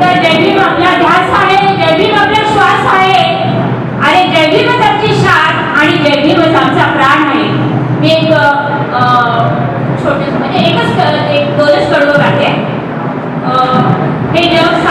तर जैविक आपला ध्यास आहे जैविक आपला श्वास आहे. आणि जैविकच आमची शान आणि जैविकच आमचा प्राण आहे. मी एक छोटे म्हणजे एकच एक दोनच कडवं गाते हे जग